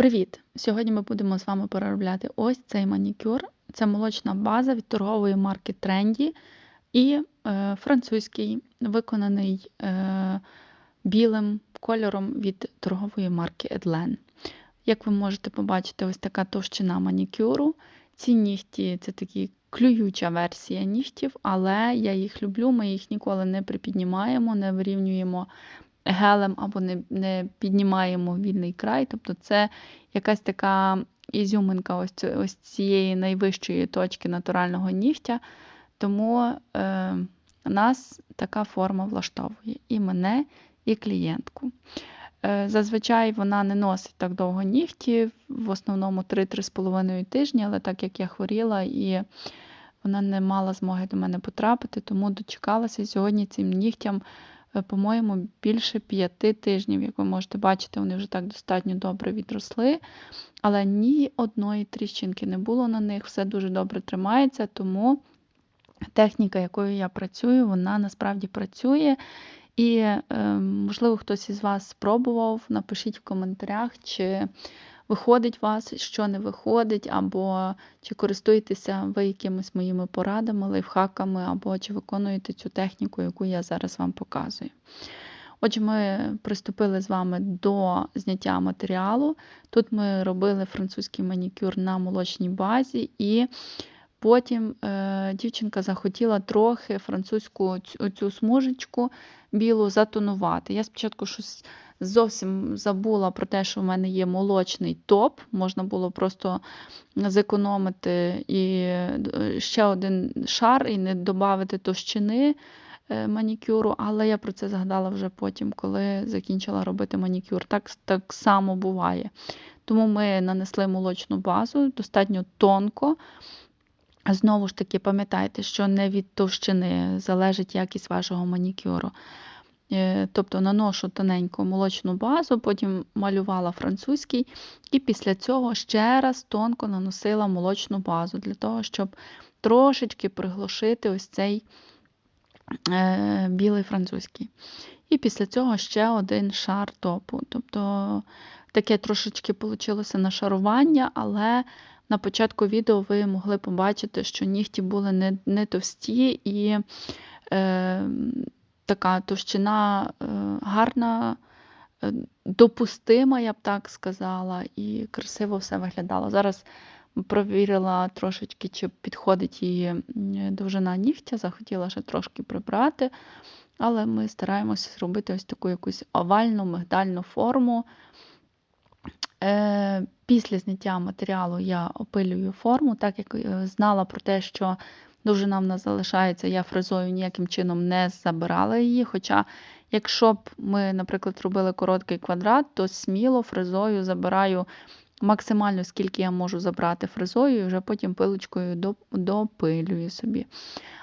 Привіт! Сьогодні ми будемо з вами переробляти ось цей манікюр. Це молочна база від торгової марки Trendy і е, французький, виконаний е, білим кольором від торгової марки Edlen. Як ви можете побачити, ось така товщина манікюру. Ці нігті це такі клююча версія нігтів, але я їх люблю, ми їх ніколи не припіднімаємо, не вирівнюємо гелем або не не піднімаємо вільний край. Тобто це якась така ізюминка ось ось цієї найвищої точки натурального нігтя. Тому е, нас така форма влаштовує і мене, і клієнтку. Е, Зазвичай вона не носить так довго нігті, в основному 3-3,5 тижні, але так як я хворіла і вона не мала змоги до мене потрапити, тому дочекалася сьогодні цим нігтям по-моєму, більше п'яти тижнів. Як ви можете бачити, вони вже так достатньо добре відросли. Але ні одної тріщинки не було на них, все дуже добре тримається, тому техніка, якою я працюю, вона насправді працює. І, е, можливо, хтось із вас спробував, напишіть в коментарях, чи виходить вас, що не виходить, або чи користуєтеся ви якимись моїми порадами, лайфхаками, або чи виконуєте цю техніку, яку я зараз вам показую. Отже, ми приступили з вами до зняття матеріалу. Тут ми робили французький манікюр на молочній базі, і потім е, дівчинка захотіла трохи французьку цю, смужечку білу затонувати. Я спочатку щось зовсім забула про те, що в мене є молочний топ. Можна було просто зекономити і е, ще один шар і не додати товщини е, манікюру, але я про це згадала вже потім, коли закінчила робити манікюр. Так, Так само буває. Тому ми нанесли молочну базу достатньо тонко. Знову ж таки, пам'ятайте, що не від товщини залежить якість вашого манікюру. Е, тобто наношу тоненьку молочну базу, потім малювала французький, і після цього ще раз тонко наносила молочну базу, для того, щоб трошечки приглушити ось цей е, білий французький. І після цього ще один шар топу. Тобто таке трошечки вийшло нашарування, але на початку відео ви могли побачити, що нігті були не не товсті і е, така товщина е, гарна, е, допустима, я б так сказала, і красиво все виглядало. Зараз провірила трошечки, чи підходить її довжина нігтя, захотіла ще трошки прибрати, але ми стараємося зробити ось таку якусь овальну мигдальну форму. Е, після зняття матеріалу я опилюю форму, так як знала про те, що Довжина в нас залишається, я фрезою ніяким чином не забирала її. Хоча, якщо б ми, наприклад, робили короткий квадрат, то сміло фрезою забираю максимально, скільки я можу забрати фрезою, і вже потім пилочкою допилюю собі.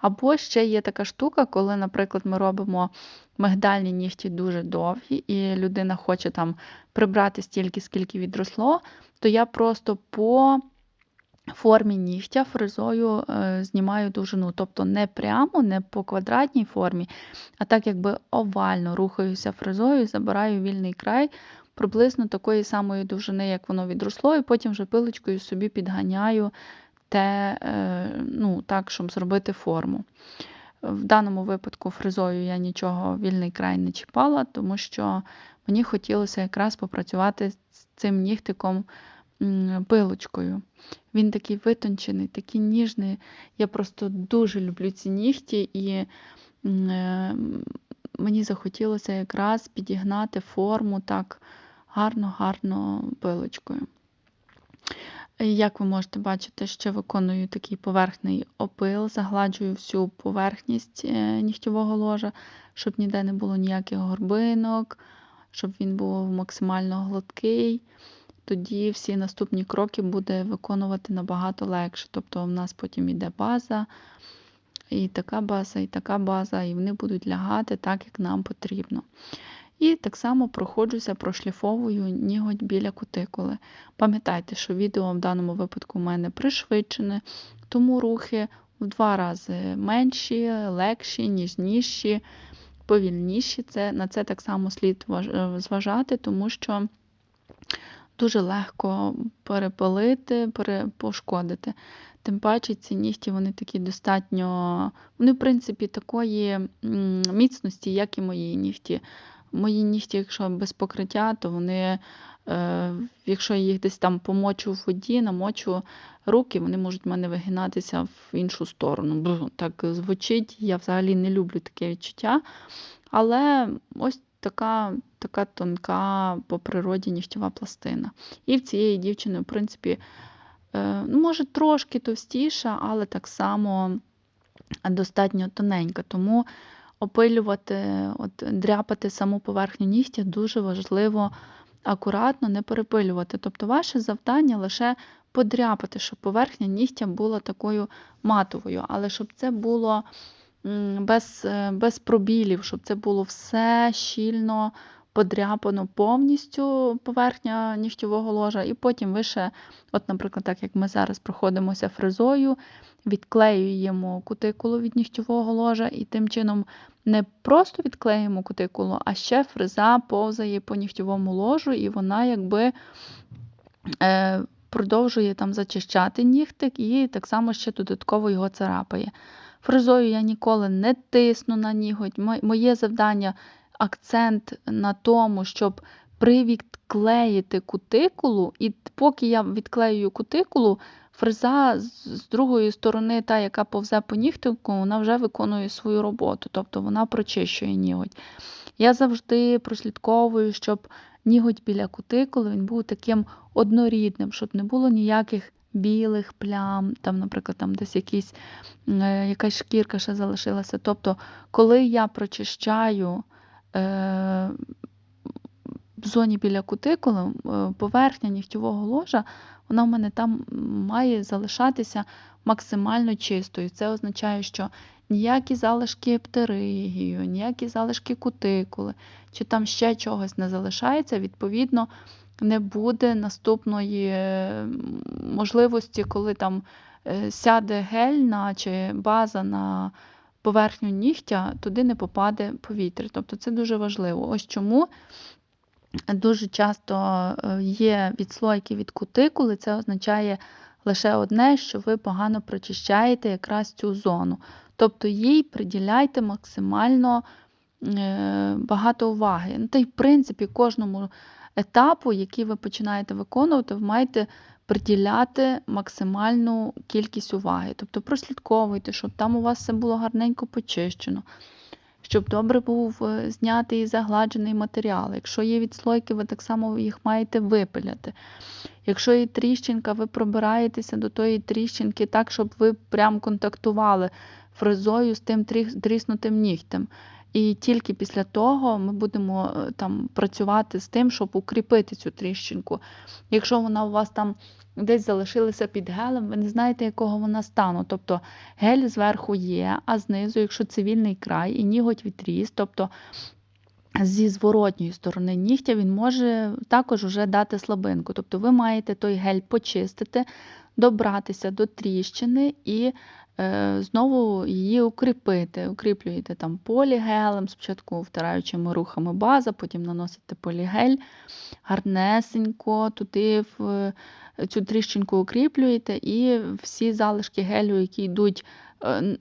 Або ще є така штука, коли, наприклад, ми робимо мигдальні нігті дуже довгі, і людина хоче там прибрати стільки, скільки відросло, то я просто по формі нігтя фрезою е, знімаю довжину. Тобто не прямо, не по квадратній формі, а так якби овально рухаюся фрезою, забираю вільний край приблизно такої самої довжини, як воно відросло, і потім вже пилочкою собі підганяю те, е, ну, так, щоб зробити форму. В даному випадку фрезою я нічого вільний край не чіпала, тому що мені хотілося якраз попрацювати з цим нігтиком пилочкою. Він такий витончений, такий ніжний. Я просто дуже люблю ці нігті, і е, мені захотілося якраз підігнати форму так гарно-гарно пилочкою. Як ви можете бачити, ще виконую такий поверхний опил, загладжую всю поверхність е, нігтєвого ложа, щоб ніде не було ніяких горбинок, щоб він був максимально гладкий тоді всі наступні кроки буде виконувати набагато легше. Тобто, в нас потім йде база, і така база, і така база, і вони будуть лягати так, як нам потрібно. І так само проходжуся, прошліфовую ніготь біля кутикули. Пам'ятайте, що відео в даному випадку у мене пришвидшене, тому рухи в два рази менші, легші, ніжніші, повільніші. Це, На це так само слід зважати, тому що дуже легко перепалити, пере, пошкодити. Тим паче ці нігті вони такі достатньо, вони, в принципі, такої міцності, як і мої нігті. Мої нігті, якщо без покриття, то вони, е, якщо я їх десь там помочу в воді, намочу руки, вони можуть в мене вигинатися в іншу сторону. Бу, Так звучить, я взагалі не люблю таке відчуття. Але ось така така тонка по природі нігтєва пластина. І в цієї дівчини, в принципі, е, ну, може трошки товстіша, але так само достатньо тоненька. Тому опилювати, от, дряпати саму поверхню нігтя дуже важливо акуратно не перепилювати. Тобто ваше завдання лише подряпати, щоб поверхня нігтя була такою матовою, але щоб це було без, е, без пробілів, щоб це було все щільно подряпано повністю поверхня нігтєвого ложа, і потім ви ще, от, наприклад, так як ми зараз проходимося фрезою, відклеюємо кутикулу від нігтєвого ложа, і тим чином не просто відклеюємо кутикулу, а ще фреза повзає по нігтєвому ложу, і вона якби. Е, Продовжує там зачищати нігтик і так само ще додатково його царапає. Фрезою я ніколи не тисну на ніготь. Моє завдання акцент на тому, щоб привідклеїти кутикулу, і поки я відклеюю кутикулу, фреза з другої сторони, та, яка повзе по нігтику, вона вже виконує свою роботу, тобто вона прочищує ніготь. Я завжди прослідковую, щоб ніготь біля кутикули він був таким однорідним, щоб не було ніяких білих плям, там, наприклад, там десь якісь, е, якась шкірка ще залишилася. Тобто, коли я прочищаю в зоні біля кутикули, е, поверхня нігтєвого ложа, вона в мене там має залишатися максимально чистою. Це означає, що ніякі залишки птеригію, ніякі залишки кутикули, чи там ще чогось не залишається, відповідно, не буде наступної можливості, коли там е, сяде гель на, чи база на поверхню нігтя, туди не попаде повітря. Тобто це дуже важливо. Ось чому. Дуже часто е, є відслойки від кутикули, це означає лише одне, що ви погано прочищаєте якраз цю зону. Тобто їй приділяйте максимально е, багато уваги. Ну, Та й, в принципі, кожному етапу, який ви починаєте виконувати, ви маєте приділяти максимальну кількість уваги. Тобто прослідковуйте, щоб там у вас все було гарненько почищено, щоб добре був е, знятий і загладжений матеріал. Якщо є відслойки, ви так само їх маєте випиляти. Якщо є тріщинка, ви пробираєтеся до тої тріщинки так, щоб ви прям контактували фрезою з тим тріснутим нігтем. І тільки після того ми будемо е, там працювати з тим, щоб укріпити цю тріщинку. Якщо вона у вас там десь залишилася під гелем, ви не знаєте, якого вона стану. Тобто гель зверху є, а знизу, якщо цивільний край і ніготь відріс, тобто зі зворотньої сторони нігтя він може також вже дати слабинку. Тобто ви маєте той гель почистити, добратися до тріщини і знову її укріпити. Укріплюєте там полігелем, спочатку втираючими рухами база, потім наносите полігель, гарнесенько, туди в цю тріщинку укріплюєте, і всі залишки гелю, які йдуть е,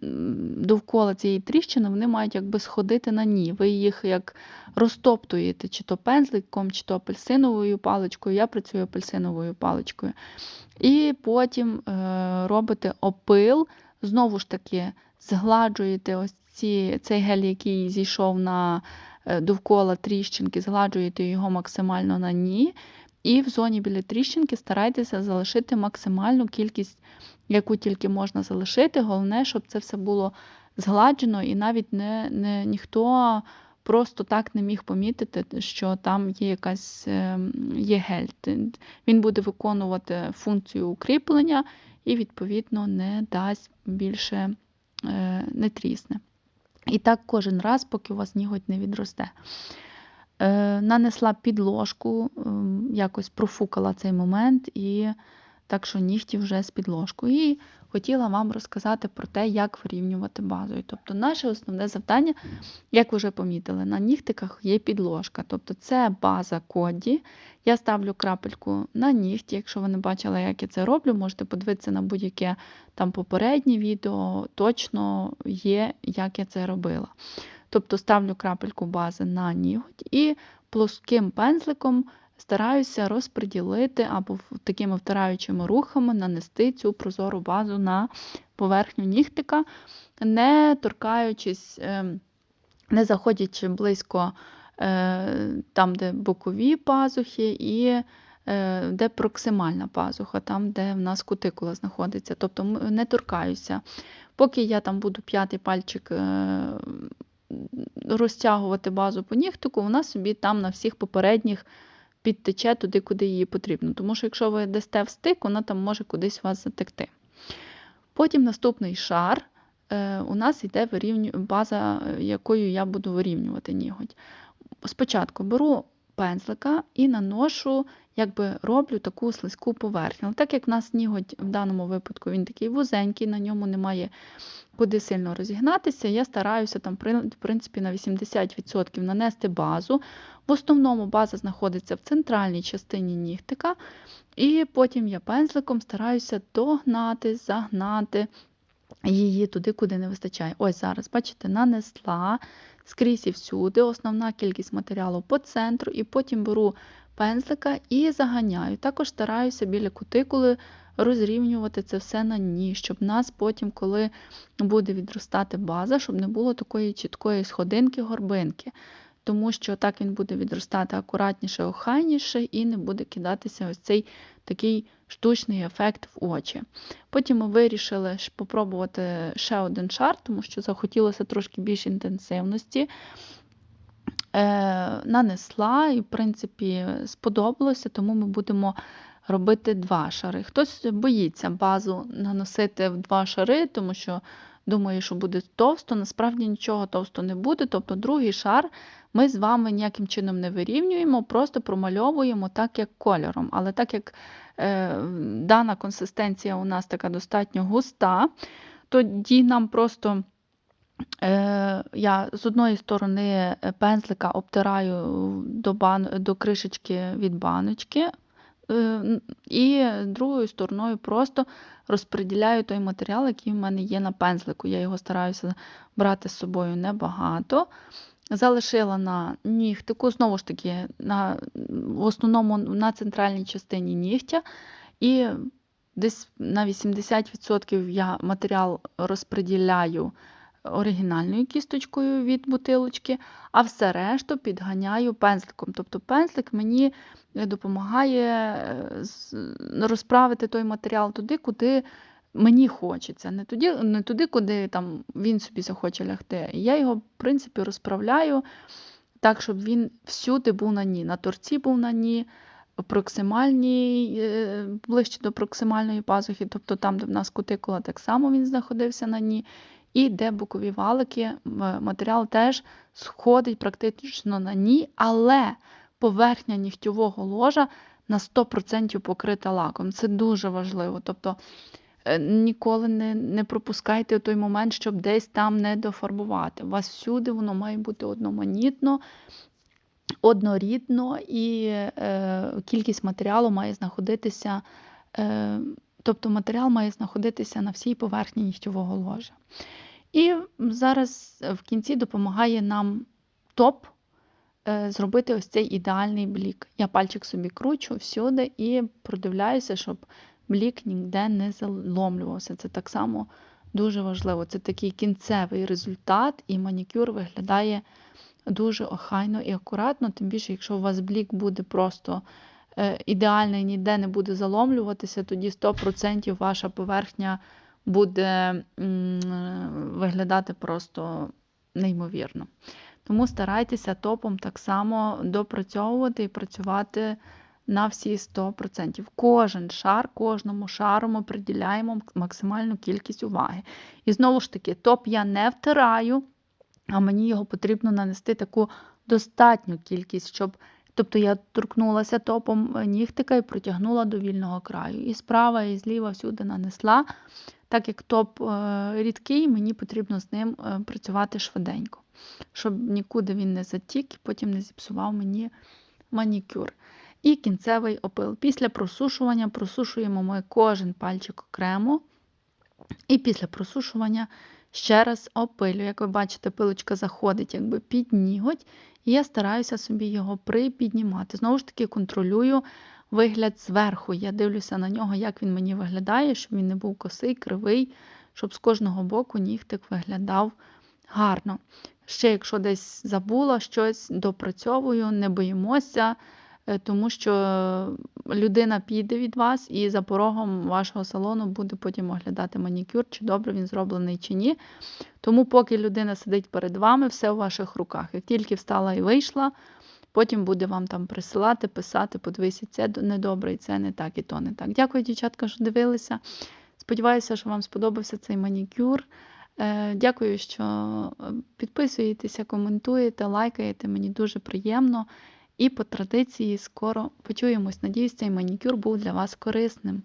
довкола цієї тріщини, вони мають якби сходити на ній. Ви їх як розтоптуєте, чи то пензликом, чи то апельсиновою паличкою. Я працюю апельсиновою паличкою. І потім е, робите опил. Знову ж таки, згладжуєте ось ці, цей гель, який зійшов на е, довкола тріщинки, згладжуєте його максимально на ні. І в зоні біля тріщинки старайтеся залишити максимальну кількість, яку тільки можна залишити. Головне, щоб це все було згладжено, і навіть не, не, ніхто просто так не міг помітити, що там є якась е, є гель. Він буде виконувати функцію укріплення і, відповідно, не дасть більше е, не трісне. І так кожен раз, поки у вас ніготь не відросте. Е, нанесла підложку, ем, якось профукала цей момент і Так що нігті вже з підложкою. І хотіла вам розказати про те, як вирівнювати базою. Тобто, наше основне завдання, як ви вже помітили, на нігтиках є підложка. Тобто це база коді. Я ставлю крапельку на нігті. Якщо ви не бачили, як я це роблю, можете подивитися на будь-яке там попереднє відео, точно є, як я це робила. Тобто ставлю крапельку бази на ніготь і плоским пензликом стараюся розподілити або такими втираючими рухами нанести цю прозору базу на поверхню нігтика, не торкаючись, ем, не заходячи близько е, там, де бокові пазухи, і е, де проксимальна пазуха, там, де в нас кутикула знаходиться. Тобто не торкаюся. Поки я там буду п'ятий пальчик е, розтягувати базу по нігтику, вона собі там на всіх попередніх підтече туди, куди її потрібно. Тому що, якщо ви дасте в стик, вона там може кудись вас затекти. Потім наступний шар. Е, у нас йде база, якою я буду вирівнювати ніготь. Спочатку беру пензлика і наношу, якби роблю таку слизьку поверхню. Але так як в нас ніготь в даному випадку він такий вузенький, на ньому немає куди сильно розігнатися, я стараюся там, в принципі, на 80% нанести базу. В основному база знаходиться в центральній частині нігтика, і потім я пензликом стараюся догнати, загнати її туди, куди не вистачає. Ось зараз, бачите, нанесла скрізь і всюди, основна кількість матеріалу по центру, і потім беру пензлика і заганяю. Також стараюся біля кутикули розрівнювати це все на ні, щоб нас потім, коли буде відростати база, щоб не було такої чіткої сходинки-горбинки. Тому що так він буде відростати акуратніше, охайніше і не буде кидатися ось цей такий штучний ефект в очі. Потім ми вирішили спробувати ще один шар, тому що захотілося трошки більш інтенсивності. Е, Нанесла і, в принципі, сподобалося, тому ми будемо робити два шари. Хтось боїться базу наносити в два шари, тому що думає, що буде товсто, насправді нічого товсто не буде. Тобто другий шар ми з вами ніяким чином не вирівнюємо, просто промальовуємо так, як кольором. Але так як е, дана консистенція у нас така достатньо густа, тоді нам просто. Е, я з одної сторони пензлика обтираю до бан... до кришечки від баночки, Е, і другою стороною просто розподіляю той матеріал, який в мене є на пензлику. Я його стараюся брати з собою небагато. Залишила на нігтику, знову ж таки, на, в основному на центральній частині нігтя. І десь на 80% я матеріал розподіляю оригінальною кісточкою від бутилочки, а все решту підганяю пензликом. Тобто пензлик мені допомагає е, розправити той матеріал туди, куди мені хочеться. Не туди, не туди куди там він собі захоче лягти. Я його, в принципі, розправляю так, щоб він всюди був на ні. На торці був на ні. Е, ближче до проксимальної пазухи, тобто там, де в нас кутикула, так само він знаходився на ній. І де бокові валики, матеріал теж сходить практично на ній, але поверхня нігтєвого ложа на 100% покрита лаком. Це дуже важливо. Тобто е, ніколи не не пропускайте той момент, щоб десь там не дофарбувати. У вас всюди воно має бути одноманітно, однорідно, і е, кількість матеріалу має знаходитися. Е, Тобто матеріал має знаходитися на всій поверхні нігтєвого ложа. І зараз в кінці допомагає нам топ е, зробити ось цей ідеальний блік. Я пальчик собі кручу всюди і продивляюся, щоб блік ніде не заломлювався. Це так само дуже важливо. Це такий кінцевий результат, і манікюр виглядає дуже охайно і акуратно, тим більше, якщо у вас блік буде просто Е, ідеальний, ніде не буде заломлюватися, тоді 100% ваша поверхня буде виглядати просто неймовірно. Тому старайтеся топом так само допрацьовувати і працювати на всі 100%. Кожен шар, кожному шару ми приділяємо максимальну кількість уваги. І знову ж таки, топ я не втираю, а мені його потрібно нанести таку достатню кількість, щоб Тобто я торкнулася топом нігтика і протягнула до вільного краю. І справа, і зліва всюди нанесла. Так як топ е, рідкий, мені потрібно з ним е, працювати швиденько, щоб нікуди він не затік і потім не зіпсував мені манікюр. І кінцевий опил. Після просушування просушуємо ми кожен пальчик окремо. І після просушування ще раз опилю. Як ви бачите, пилочка заходить якби під ніготь, і я стараюся собі його припіднімати. Знову ж таки, контролюю вигляд зверху. Я дивлюся на нього, як він мені виглядає, щоб він не був косий, кривий, щоб з кожного боку нігтик виглядав гарно. Ще, якщо десь забула щось, допрацьовую, не боїмося, тому що людина піде від вас і за порогом вашого салону буде потім оглядати манікюр, чи добре він зроблений, чи ні. Тому, поки людина сидить перед вами, все в ваших руках. Як тільки встала і вийшла, потім буде вам там присилати, писати, подивися, це недобре, і це не так, і то не так. Дякую, дівчатка, що дивилися. Сподіваюся, що вам сподобався цей манікюр. Е, Дякую, що е, підписуєтеся, коментуєте, лайкаєте. Мені дуже приємно. І по традиції скоро почуємось. Надіюсь, цей манікюр був для вас корисним.